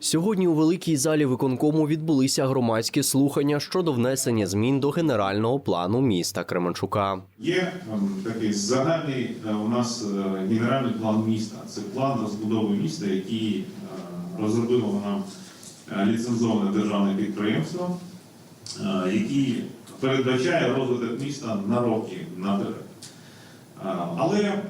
Сьогодні у великій залі виконкому відбулися громадські слухання щодо внесення змін до генерального плану міста Кременчука. Є ем, такий загальний е, у нас е, генеральний план міста. Це план розбудови міста, який е, розробило нам е, ліцензоване державне підприємство, е, який передбачає розвиток міста на роки наперед. Але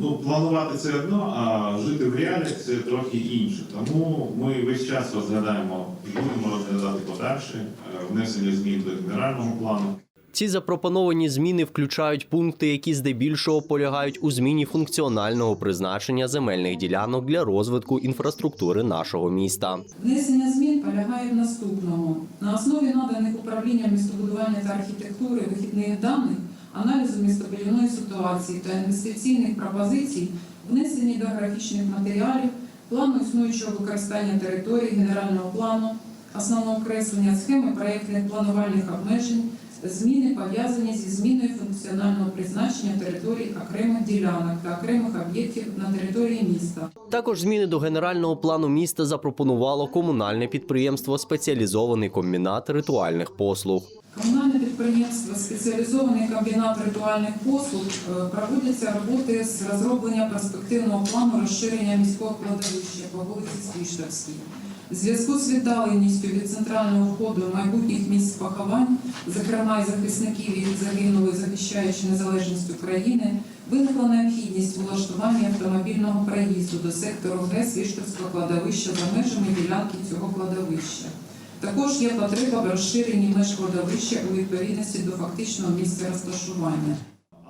ну, планувати це одно, а жити в реаліях це трохи інше. Тому ми весь час розглядаємо будемо розглядати подальше е, внесення змін до генерального плану. Ці запропоновані зміни включають пункти, які здебільшого полягають у зміні функціонального призначення земельних ділянок для розвитку інфраструктури нашого міста. Внесення змін полягає в наступному. На основі наданих управлінням містобудування та архітектури вихідних даних, аналізу містобудівної ситуації та інвестиційних пропозицій, внесені до графічних матеріалів, плану існуючого використання території, генерального плану, основного креслення схеми проєктних планувальних обмежень, зміни пов'язані зі зміною функціонального призначення територій окремих ділянок та окремих об'єктів на території міста. Також зміни до генерального плану міста запропонувало комунальне підприємство Спеціалізований комбінат ритуальних послуг. Комунальне підприємство спеціалізований комбінат ритуальних послуг е, проводяться роботи з розроблення перспективного плану розширення міського кладовища по вулиці Свіштовській. В зв'язку з віддаленістю від центрального входу майбутніх місць поховань, зокрема і захисників, які загинули, захищаючи незалежність України, виникла необхідність влаштування автомобільного проїзду до сектору Г Свіштовського кладовища за межами ділянки цього кладовища. Також є потреба в розширенні меж кладовища у відповідності до фактичного місця розташування.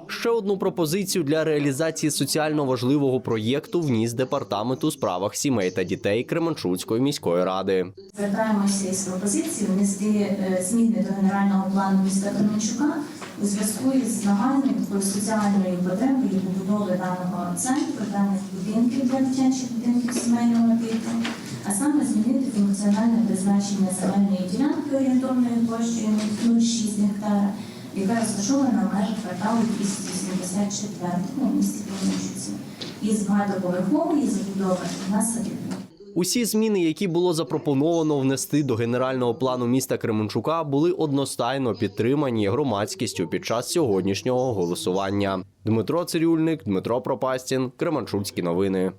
Ще одну пропозицію для реалізації соціально важливого проєкту вніс департамент у справах сімей та дітей Кременчуцької міської ради. Звертаємося із пропозицією внести е, зміни до генерального плану міста Кременчука у зв'язку із нагальною такою соціальною потребою побудови даного центру, даних будинків для дитячих будинків сімейного типу, а саме змінити функціональне призначення земельної ділянки орієнтовною площею 0,6 гектара, яка розташована в межах кварталу 284 у місті Кременчуці, із багатоповерхової забудови на садибну. Усі зміни, які було запропоновано внести до генерального плану міста Кременчука, були одностайно підтримані громадськістю під час сьогоднішнього голосування. Дмитро Цирюльник, Дмитро Пропастін, Кременчуцькі новини.